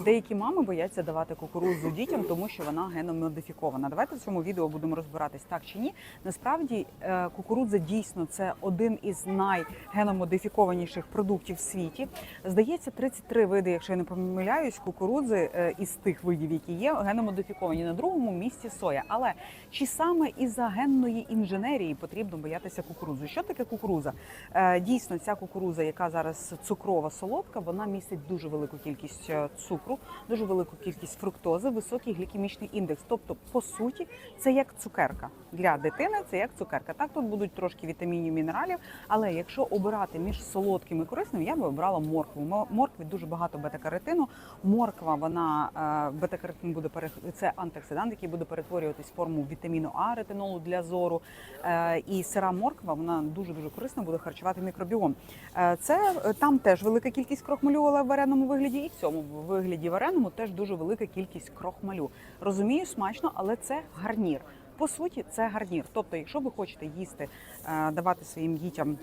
Деякі мами бояться давати кукурудзу дітям, тому що вона геномодифікована. Давайте в цьому відео будемо розбиратись так чи ні. Насправді е, кукурудза дійсно це один із найгеномодифікованіших продуктів в світі. Здається, 33 види, якщо я не помиляюсь, кукурудзи е, із тих видів, які є, геномодифіковані на другому місці соя. Але чи саме із-за генної інженерії потрібно боятися кукурудзу? Що таке кукурудза? Е, Дійсно, ця кукурудза, яка зараз цукрова солодка, вона містить дуже велику кількість е, цукру, дуже велику кількість фруктози, високий глікемічний індекс. Тобто, по суті, це як цукерка для дитини. Це як цукерка. Так тут будуть трошки вітамінів, мінералів. Але якщо обирати між солодким і корисним, я би обрала моркву. Моркві дуже багато бета-каротину. Морква, вона е, бета-каротин буде це антиоксидант, який буде перетворюватись в форму вітаміну А, ретинолу для зору. Е, І сира морква вона дуже дуже корисна буде харчувати мікробіом. Е, Це там теж велика кількість крохмалю, але в вареному вигляді, і в цьому вигляді вареному теж дуже велика кількість крохмалю. Розумію, смачно, але це гарнір. По суті, це гарнір. Тобто, якщо ви хочете їсти, е, давати своїм дітям.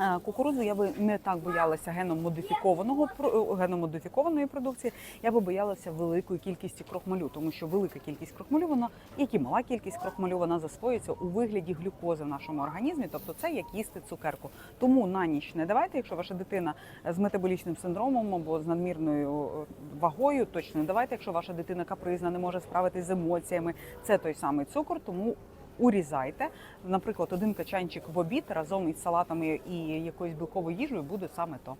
Е, Кукурудзу я би не так боялася геномодифікованого про- е, геномодифікованої продукції. Я би боялася великої кількості крохмалю, тому що велика кількість крохмалю, вона як і мала кількість крохмалю, вона засвоюється у вигляді глюкози в нашому організмі. Тобто це як їсти цукерку. Тому на ніч не давайте, якщо ваша дитина з метаболічним синдромом або з надмірною е, вагою, точно не давайте. Якщо ваша дитина капризна, не може справитися з емоціями, це той самий цукор, тому. Урізайте, наприклад, один качанчик в обід разом із салатами і якоюсь білковою їжею буде саме то.